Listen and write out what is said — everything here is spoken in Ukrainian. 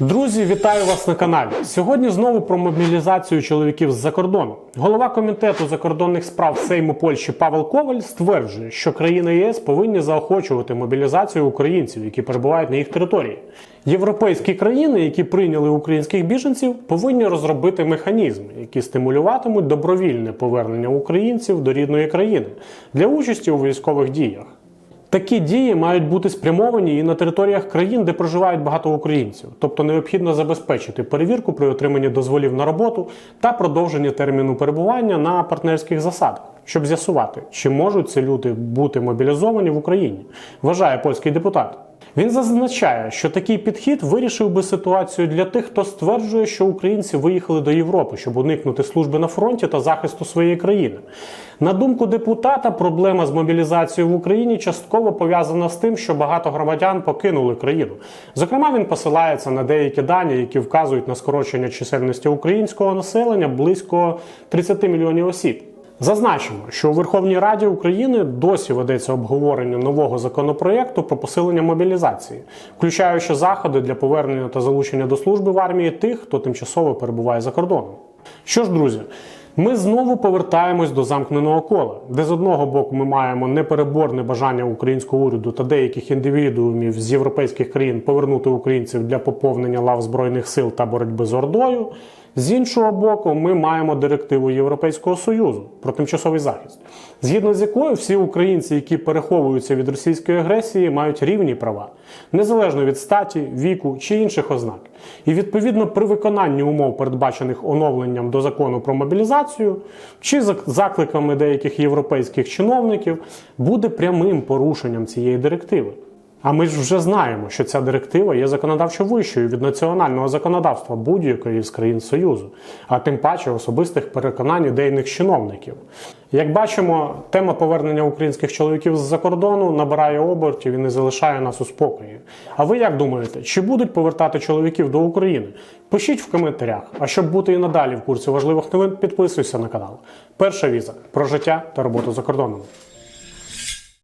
Друзі, вітаю вас на каналі. Сьогодні знову про мобілізацію чоловіків з-за кордону. Голова комітету закордонних справ Сейму Польщі Павел Коваль стверджує, що країни ЄС повинні заохочувати мобілізацію українців, які перебувають на їх території. Європейські країни, які прийняли українських біженців, повинні розробити механізми, які стимулюватимуть добровільне повернення українців до рідної країни для участі у військових діях. Такі дії мають бути спрямовані і на територіях країн, де проживають багато українців, тобто необхідно забезпечити перевірку при отриманні дозволів на роботу та продовження терміну перебування на партнерських засадах, щоб з'ясувати, чи можуть ці люди бути мобілізовані в Україні, вважає польський депутат. Він зазначає, що такий підхід вирішив би ситуацію для тих, хто стверджує, що українці виїхали до Європи, щоб уникнути служби на фронті та захисту своєї країни. На думку депутата, проблема з мобілізацією в Україні частково пов'язана з тим, що багато громадян покинули країну. Зокрема, він посилається на деякі дані, які вказують на скорочення чисельності українського населення близько 30 мільйонів осіб. Зазначимо, що у Верховній Раді України досі ведеться обговорення нового законопроєкту про посилення мобілізації, включаючи заходи для повернення та залучення до служби в армії тих, хто тимчасово перебуває за кордоном. Що ж, друзі, ми знову повертаємось до замкненого кола, де з одного боку ми маємо непереборне бажання українського уряду та деяких індивідуумів з європейських країн повернути українців для поповнення лав збройних сил та боротьби з ордою. З іншого боку, ми маємо директиву Європейського союзу про тимчасовий захист, згідно з якою всі українці, які переховуються від російської агресії, мають рівні права, незалежно від статі, віку чи інших ознак. І відповідно при виконанні умов, передбачених оновленням до закону про мобілізацію, чи закликами деяких європейських чиновників, буде прямим порушенням цієї директиви. А ми ж вже знаємо, що ця директива є законодавчо вищою від національного законодавства будь-якої з країн Союзу, а тим паче особистих переконань деяких чиновників. Як бачимо, тема повернення українських чоловіків з-за кордону набирає обертів і не залишає нас у спокої. А ви як думаєте, чи будуть повертати чоловіків до України? Пишіть в коментарях. А щоб бути і надалі в курсі важливих новин, підписуйся на канал. Перша віза про життя та роботу за кордоном.